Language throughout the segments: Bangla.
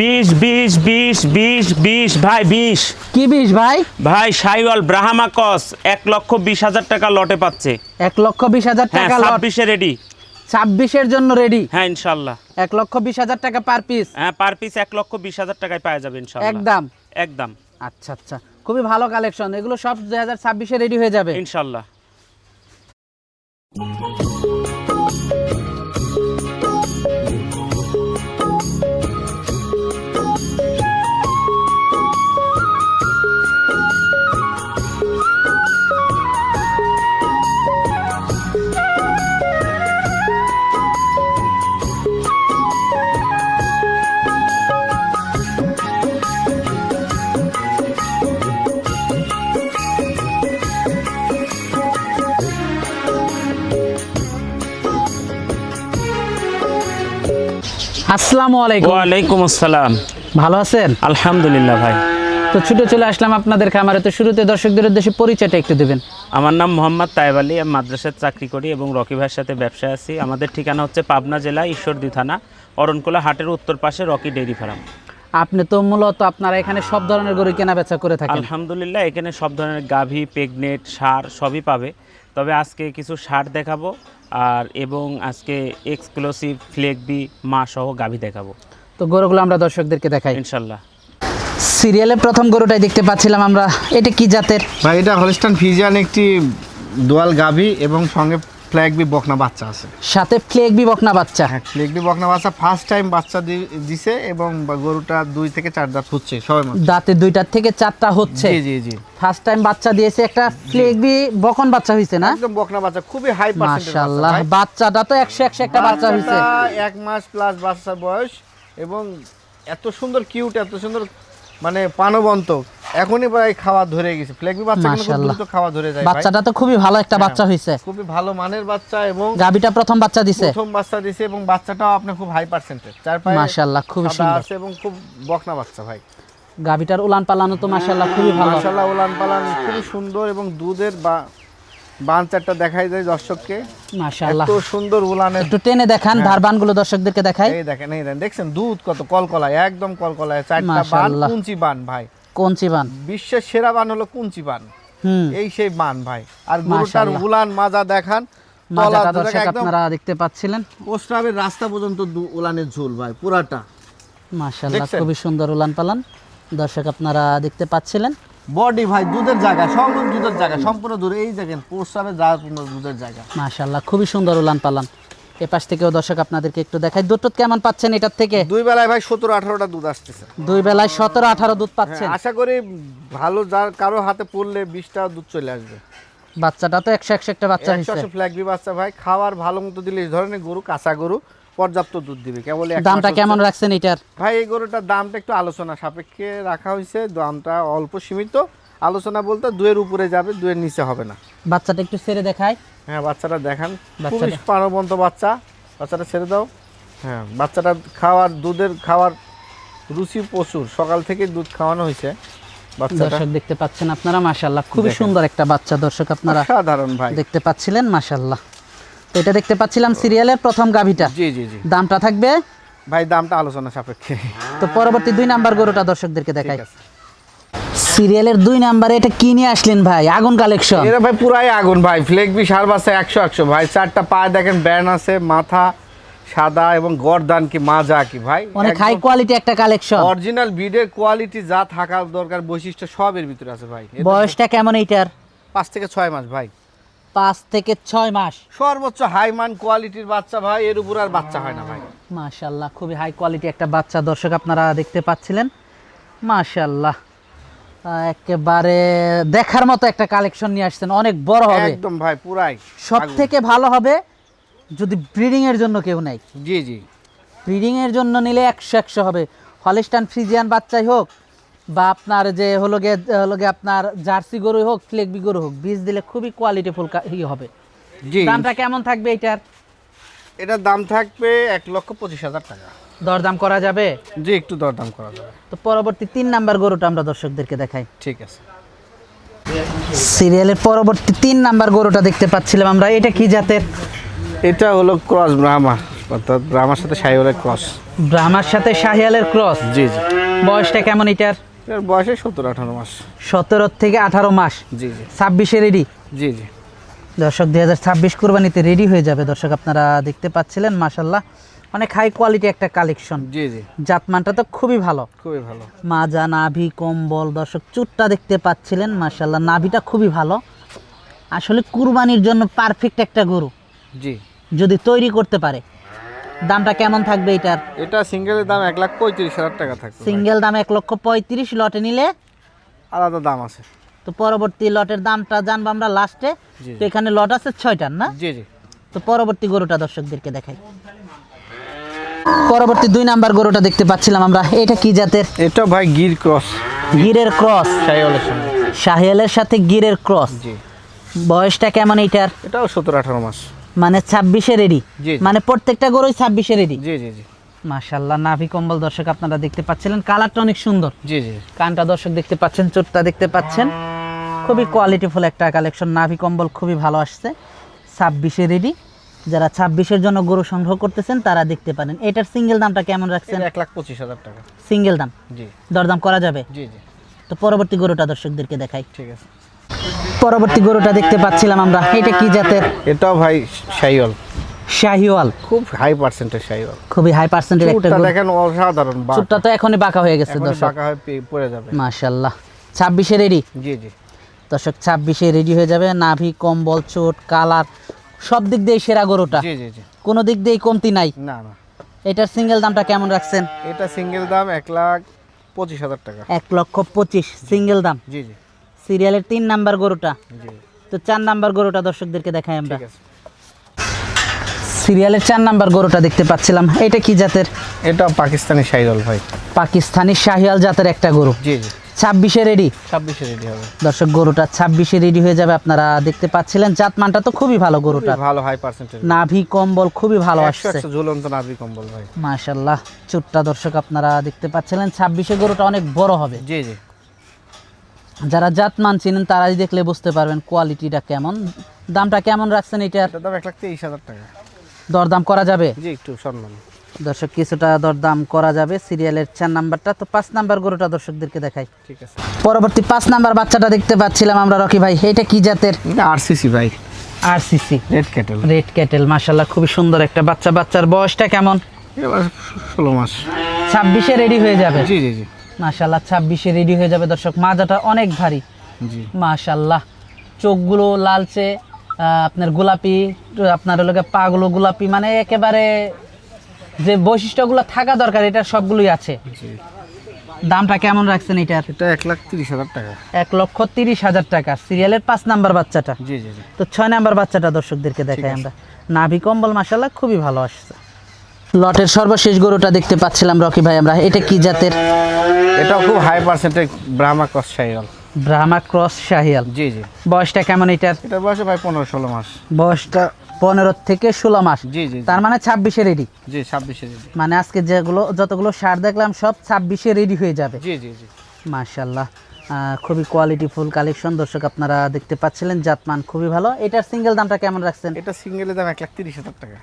বিশ বিশ বিশ বিশ বিশ ভাই বিশ। কি বিষ ভাই? ভাই সাইওয়াল ব্রাহামাকস এক লক্ষ বিশ হাজার টাকা লটে পাচ্ছে। এক লক্ষ বিশ হাজার হ্যাঁ টাকা লট ছাব্বিশে রেডি ছাব্বিশের জন্য রেডি হ্যাঁ ইনশাল্লাহ। এক লক্ষ বিশ হাজার টাকা পার পিস হ্যাঁ পার পিস এক লক্ষ বিশ হাজার টাকায় পাওয়া যাবে ইনশাল্লাহ। একদম। একদম। আচ্ছা আচ্ছা। খুবই ভালো কালেকশন এগুলো সব দুই হাজার ছাব্বিশে রেডি হয়ে যাবে। ইনশাল্লাহ। আসসালামু আলাইকুম। ওয়ালাইকুম আসসালাম। ভালো আছেন? আলহামদুলিল্লাহ ভাই। তো ছুটে চলে আসলাম আপনাদের খামারে। তো শুরুতে দর্শকদের উদ্দেশ্যে পরিচয়টা একটু দেবেন। আমার নাম মোহাম্মদ তাইব আলী আমি মাদ্রাসায় চাকরি করি এবং রকি ভাইয়ের সাথে ব্যবসায় আছি। আমাদের ঠিকানা হচ্ছে পাবনা জেলা ঈশ্বরদী থানা অরণকুলা হাটের উত্তর পাশে রকি ডেইরি ফার্ম। আপনি তো মূলত আপনারা এখানে সব ধরনের গরু কেনা বেচা করে থাকেন। আলহামদুলিল্লাহ এখানে সব ধরনের গাভী পেগনেট সার সবই পাবে। তবে আজকে কিছু শার্ট দেখাবো আর এবং আজকে এক্সক্লুসিভ ফ্লেগবি মা সহ গাভী দেখাবো। তো গরুগুলো আমরা দর্শকদেরকে দেখাই। ইনশাল্লাহ। সিরিয়ালে প্রথম গরুটাই দেখতে পাচ্ছিলাম আমরা। এটা কি জাতের? ভাই এটা হলিস্টান ফিজিয়ান একটি দোয়াল গাভি এবং সঙ্গে ফ্ল্যাগবি বকনা বাচ্চা আছে। সাথে ফ্লেক বি বকনা বাচ্চা। হ্যাঁ ফ্ল্যাগবি বকনা বাচ্চা ফার্স্ট টাইম বাচ্চা দি- দিছে এবং গরুটা দুই থেকে চার দাঁত হচ্ছে সবাই দাঁতে দুইটার থেকে চারটা হচ্ছে। জি জি জি। ফার্স্ট টাইম বাচ্চা দিয়েছে একটা ফ্লেক বি বকন বাচ্চা হয়েছে না? একদম বকনা বাচ্চা খুবই হাই মাশাআল্লাহ বাচ্চাটা তো একশো একশো একটা বাচ্চা হয়েছে এক মাস প্লাস বাচ্চার বয়স এবং এত সুন্দর কিউট এত সুন্দর মানে পানবন্ত এখনই প্রায় খাওয়া ধরে গেছে। ফ্ল্যাগবি বাচ্চা কিন্তু খুব খাওয়া ধরে যায় বাচ্চাটা তো খুবই ভালো একটা বাচ্চা হয়েছে খুবই ভালো মানের বাচ্চা এবং গাবিটা প্রথম বাচ্চা দিছে। প্রথম বাচ্চা দিছে এবং বাচ্চাটাও আপনার খুব হাই পার্সেন্টেজ চার পায়ে মাশাআল্লাহ সাদা সুন্দর। আছে এবং খুব বকনা বাচ্চা ভাই। গাবিটার উলান পালানো তো মাশাআল্লাহ খুবই ভালো। মাশাআল্লাহ উলান পালান খুবই সুন্দর এবং দুধের বা বাঞ্চারটা দেখাই যায় দর্শককে। মাশাআল্লাহ। এত সুন্দর উলানের একটু টেনে দেখান ধারবানগুলো দর্শকদেরকে দেখাই। এই দেখেন এই দেখেন দেখছেন? দুধ কত কলকলায় একদম কলকলায়। চারটা বান কুঞ্চি বান ভাই। কোন চিবান বিশ্বের সেরা বান হলো কুঞ্চি বান। হুম। এই সেই বান ভাই। আর গরুটার উলান মাজা দেখান। মাজাটা দর্শক আপনারা দেখতে পাচ্ছিলেন। প্রস্রাবের রাস্তা পর্যন্ত উলানের ঝোল ভাই পুরাটা। মাশাআল্লাহ খুবই সুন্দর উলান পালান। দর্শক আপনারা দেখতে পাচ্ছিলেন। বডি ভাই দুধের জায়গা সম্পূর্ণ দুধের জায়গা সম্পূর্ণ দূরে এই দেখেন প্রস্রাবের জায়গা পূর্ণ দুধের জায়গা। মাশাআল্লাহ খুবই সুন্দর উলান পালান। এ পাশ থেকেও দর্শক আপনাদেরকে একটু দেখাই। দুটো কেমন পাচ্ছেন এটার থেকে? দুই বেলায় ভাই সতেরো আঠারোটা দুধ আসতেছে। দুই বেলায় সতেরো আঠারো দুধ পাচ্ছেন। হ্যাঁ, আশা করি ভালো যার কারও হাতে পড়লে বিশটা দুধ চলে আসবে। বাচ্চাটা তো একশো একশো একটা বাচ্চা একশো ফ্ল্যাগবি বাচ্চা ভাই খাওয়ার ভালো মতো দিলে এই ধরনের গরু কাঁচা গরু পর্যাপ্ত দুধ দিবে। কেবল দামটা কেমন রাখছেন এটার? ভাই এই গরুটার দামটা একটু আলোচনা সাপেক্ষে রাখা হয়েছে। দামটা অল্প সীমিত। আলোচনা বলতে দুয়ের উপরে যাবে দুয়ের নিচে হবে না। বাচ্চাটা একটু ছেড়ে দেখায় হ্যাঁ বাচ্চাটা দেখান। খুবই প্রাণবন্ত বাচ্চা। বাচ্চাটা ছেড়ে দাও। হ্যাঁ বাচ্চাটা খাওয়ার দুধের খাওয়ার রুচি প্রচুর। সকাল থেকে দুধ খাওয়ানো হয়েছে বাচ্চাটা। দর্শক দেখতে পাচ্ছেন আপনারা মাশাল্লাহ খুবই সুন্দর একটা বাচ্চা। দর্শক আপনারা সাধারণ ভাই। দেখতে পাচ্ছিলেন মাশাল্লাহ এটা দেখতে পাচ্ছিলাম সিরিয়ালের প্রথম গাভিটা। জি জি জি। দামটা থাকবে? ভাই দামটা আলোচনা সাপেক্ষে। তো পরবর্তী দুই নাম্বার গরুটা দর্শকদেরকে দেখাই। সিরিয়ালের দুই নাম্বারে এটা কি নিয়ে আসলেন ভাই? আগুন কালেকশন। এরা ভাই পুরাই আগুন ভাই। ফ্লেগবি সার বাসে একশো একশো। ভাই চারটা পায়ে দেখেন ব্যান আছে মাথা সাদা এবং গরদান কি মাজা কি ভাই। অনেক হাই কোয়ালিটি একটা কালেকশন অরিজিনাল বিডের কোয়ালিটি যা থাকার দরকার বৈশিষ্ট্য সবের ভিতরে আছে ভাই। বয়সটা কেমন এইটার? পাঁচ থেকে ছয় মাস ভাই। পাঁচ থেকে ছয় মাস। সর্বোচ্চ হাই মান কোয়ালিটির বাচ্চা ভাই এর উপর আর বাচ্চা হয় না ভাই। মাশাল্লাহ খুবই হাই কোয়ালিটি একটা বাচ্চা দর্শক আপনারা দেখতে পাচ্ছিলেন। মাশাল্লাহ একেবারে দেখার মতো একটা কালেকশন নিয়ে আসছেন অনেক বড় হবে। একদম ভাই পুরাই সব থেকে ভালো হবে যদি ব্রিডিং এর জন্য কেউ নেই জি জি। ব্রিডিং এর জন্য নিলে একশো একশো হবে। হলিস্টান ফ্রিজিয়ান বাচ্চাই হোক বা আপনার যে হলো গে হলো গে আপনার জার্সি গরু হোক ফ্লেগবি গরু হোক বীজ দিলে খুবই কোয়ালিটিফুল ই হবে। জি। দামটা কেমন থাকবে এটার? এটার দাম থাকবে এক লক্ষ পঁচিশ হাজার টাকা। দরদাম করা যাবে? জি একটু দরদাম করা যাবে। তো পরবর্তী তিন নাম্বার গরুটা আমরা দর্শকদেরকে দেখাই। ঠিক আছে। সিরিয়ালের পরবর্তী তিন নাম্বার গরুটা দেখতে পাচ্ছিলাম আমরা। এটা কি জাতের? এটা হলো ক্রস ব্রাহ্মা অর্থাৎ ব্রাহ্মার সাথে সাইওয়ালের ক্রস। ব্রাহ্মার সাথে শাহিয়ালের ক্রস? জি জি। বয়সটা কেমন এটার? এর বয়সে সত্তর আঠারো মাস। সতেরো থেকে আঠারো মাস? জি জি। ছাব্বিশে রেডি জি জি। দর্শক দুই হাজার ছাব্বিশ কোরবানিতে রেডি হয়ে যাবে। দর্শক আপনারা দেখতে পাচ্ছিলেন মাসাল্লাহ অনেক হাই কোয়ালিটি একটা কালেকশন জি জি। জাতমানটা তো খুবই ভালো। খুবই ভালো। মাজা নাভি কম্বল দর্শক চুটটা দেখতে পাচ্ছিলেন মাসাল্লাহ নাভিটা খুবই ভালো। আসলে কুরবানির জন্য পারফেক্ট একটা গরু। জি। যদি তৈরি করতে পারে। দামটা কেমন থাকবে এটার? এটা সিঙ্গেলের দাম এক লাখ পঁয়ত্রিশ হাজার টাকা থাকবে সিঙ্গেল দাম এক লক্ষ পঁয়ত্রিশ লটে নিলে আলাদা দাম আছে। তো পরবর্তী লটের দামটা জানব আমরা লাস্টে তো এখানে লট আছে ছয়টার না? জি জি। তো পরবর্তী গরুটা দর্শকদেরকে দেখাই। পরবর্তী দুই নাম্বার গরুটা দেখতে পাচ্ছিলাম আমরা। এটা কি জাতের? এটা ভাই গির ক্রস। গিরের ক্রস। সাইওয়ালের সঙ্গে। সাথে গিরের ক্রস। জি। বয়সটা কেমন এইটার? এটাও সত্তর আঠারো মাস। মানে ছাব্বিশে রেডি। মানে প্রত্যেকটা গরুই ছাব্বিশে রেডি জি জি জি। মাশাল্লাহ নাভি কম্বল দর্শক আপনারা দেখতে পাচ্ছিলেন কালারটা অনেক সুন্দর। জি জি। কানটা দর্শক দেখতে পাচ্ছেন চোটটা দেখতে পাচ্ছেন। খুবই কোয়ালিটিফুল একটা কালেকশন নাভি কম্বল খুবই ভালো আসছে। ছাব্বিশে রেডি যারা ছাব্বিশের জন্য গরু সংগ্রহ করতেছেন তারা দেখতে পারেন। এটার সিঙ্গেল দামটা কেমন রাখছেন? এক লাখ পঁচিশ হাজার টাকা। সিঙ্গেল দাম? জি। দরদাম করা যাবে? জি জি। তো পরবর্তী গরুটা দর্শকদেরকে দেখাই। ঠিক আছে। পরবর্তী গরুটা দেখতে পাচ্ছিলাম আমরা। এটা কি জাতের? এটাও ভাই সাইওয়াল শাহিওয়াল। খুব হাই পার্সেন্টের সাইওয়াল খুবই হাই পার্সেন্টের একটা গরু। দেখেন অসাধারণ চুটটা তো এখনই বাঁকা হয়ে গেছে দর্শক। বাঁকা হয়ে পড়ে যাবে। মাশাল্লাহ ছাব্বিশে রেডি জি জি। দর্শক ছাব্বিশে রেডি হয়ে যাবে। নাভি কম্বল চোট কালার সব দিক দিয়ে সেরা গরুটা। জি জি জি। কোনো দিক দিয়ে কমতি নাই। না না। এটার সিঙ্গেল দামটা কেমন রাখছেন? এটা সিঙ্গেল দাম এক লাখ পঁচিশ হাজার টাকা। এক লক্ষ পঁচিশ সিঙ্গেল দাম। জি জি। সিরিয়ালের তিন নাম্বার গরুটা। তো চার নাম্বার গরুটা দর্শকদেরকে দেখাই আমরা। সিরিয়ালের চার নাম্বার গরুটা দেখতে পাচ্ছিলাম। এটা কি জাতের? এটা পাকিস্তানি সাইওয়াল ভাই। পাকিস্তানি শাহিয়াল জাতের একটা গরু। জি জি। ছাব্বিশে রেডি। ছাব্বিশে রেডি হবে। দর্শক গরুটা ছাব্বিশে রেডি হয়ে যাবে। আপনারা দেখতে পাচ্ছিলেন জাতমানটা তো খুবই ভালো গরুটা। ভালো হাই পার্সেন্টেজ নাভি কম্বল খুবই ভালো আসছে। ঝুলন্ত নাভি কম্বল ভাই। মাশাল্লাহ চুটটা দর্শক আপনারা দেখতে পাচ্ছিলেন। ছাব্বিশে গরুটা অনেক বড় হবে। জি জি। যারা জাত মান চিনেন তারাই দেখলে বুঝতে পারবেন কোয়ালিটিটা কেমন। দামটা কেমন রাখছেন এটার? দাম এক লাখ তেইশ হাজার টাকা। দরদাম করা যাবে? জি একটু সম্মান। দর্শক কিছুটা দরদাম করা যাবে সিরিয়ালের চার নাম্বারটা। তো পাঁচ নাম্বার গরুটা দর্শকদেরকে দেখাই। ঠিক আছে। পরবর্তী পাঁচ নাম্বার বাচ্চাটা দেখতে পাচ্ছিলাম আমরা রকি ভাই। এটা কি জাতের? আরসিসি ভাই। R CC red cattle red cattle মাশাল্লাহ খুবই সুন্দর একটা বাচ্চা। বাচ্চার বয়সটা কেমন? এবার ষোলো মাস। ছাব্বিশে রেডি হয়ে যাবে? জি জি জি। মাশাল্লাহ ছাব্বিশে রেডি হয়ে যাবে দর্শক। মাজাটা অনেক ভারী। মাশাল্লাহ চোখগুলো লালচে আপনার গোলাপি আপনার হলো পাগুলো গোলাপি মানে একেবারে যে বৈশিষ্ট্যগুলো থাকা দরকার এটা সবগুলোই আছে। দামটা কেমন রাখছেন এটার? এটা এক লাখ তিরিশ হাজার টাকা। এক লক্ষ তিরিশ হাজার টাকা। সিরিয়ালের পাঁচ নাম্বার বাচ্চাটা। জি জি জি। তো ছয় নাম্বার বাচ্চাটা দর্শকদেরকে দেখাই আমরা। নাভি কম্বল মাসাল্লাহ খুবই ভালো আসছে। লটের সর্বশেষ গরুটা দেখতে পাচ্ছিলাম রকি ভাই আমরা। এটা কি জাতের? এটাও খুব high percentage Brahma cross Sahiwal Brahma cross Sahiwal জি জি। বয়সটা কেমন এটার? এটার বয়সে ভাই পনেরো ষোলো মাস। বয়সটা পনেরো থেকে ষোলো মাস। জি জি। তার মানে ছাব্বিশে রেডি জি ছাব্বিশে রেডি মানে আজকে যেগুলো যতগুলো সার দেখলাম সব ছাব্বিশে রেডি হয়ে যাবে। জি জি জি। মাশাল্লাহ আহ, খুবই কোয়ালিটি ফুল কালেকশন দর্শক আপনারা দেখতে পাচ্ছিলেন জাতমান খুবই ভালো। এটার সিঙ্গেল দামটা কেমন রাখছেন? এটা সিঙ্গেলের দাম এক লাখ তিরিশ হাজার টাকা।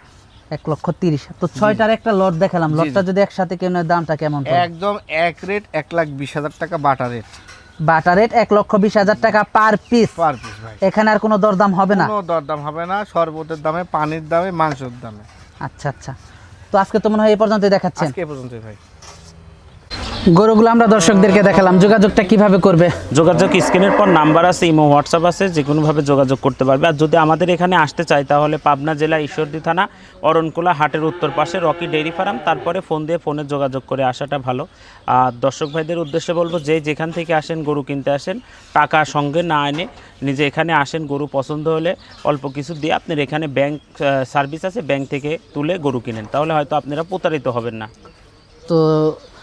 এক লক্ষ তিরিশ। তো ছয়টার একটা লট দেখালাম। লটটা যদি একসাথে কেউ দামটা কেমন একদম এক রেট এক লাখ বিশ হাজার টাকা বাটা রেট বাটা রেট এক লক্ষ বিশ হাজার টাকা পার পিস পার পিস ভাই। এখানে আর কোনো দরদাম হবে না? কোনো দরদাম হবে না শরবতের দামে পানির দামে মাংসের দামে। আচ্ছা আচ্ছা। তো আজকে তো মনে হয় এই পর্যন্তই দেখাচ্ছেন। আজকে এ পর্যন্তই ভাই। গরুগুলো আমরা দর্শকদেরকে দেখালাম। যোগাযোগটা কীভাবে করবে? যোগাযোগ স্ক্রিনের পর নাম্বার আছে ইমো হোয়াটসঅ্যাপ আছে যে কোনোভাবে যোগাযোগ করতে পারবে। আর যদি আমাদের এখানে আসতে চাই তাহলে পাবনা জেলা ঈশ্বরদী থানা অরণকুলা হাটের উত্তর পাশে রকি ডেইরি ফার্ম। তারপরে ফোন দিয়ে ফোনে যোগাযোগ করে আসাটা ভালো। আর দর্শক ভাইদের উদ্দেশ্যে বলব যে যেখান থেকে আসেন গরু কিনতে আসেন টাকা সঙ্গে না এনে নিজে এখানে আসেন গরু পছন্দ হলে অল্প কিছু দিয়ে আপনার এখানে ব্যাংক সার্ভিস আছে ব্যাংক থেকে তুলে গরু কিনেন। তাহলে হয়তো আপনারা প্রতারিত হবেন না। তো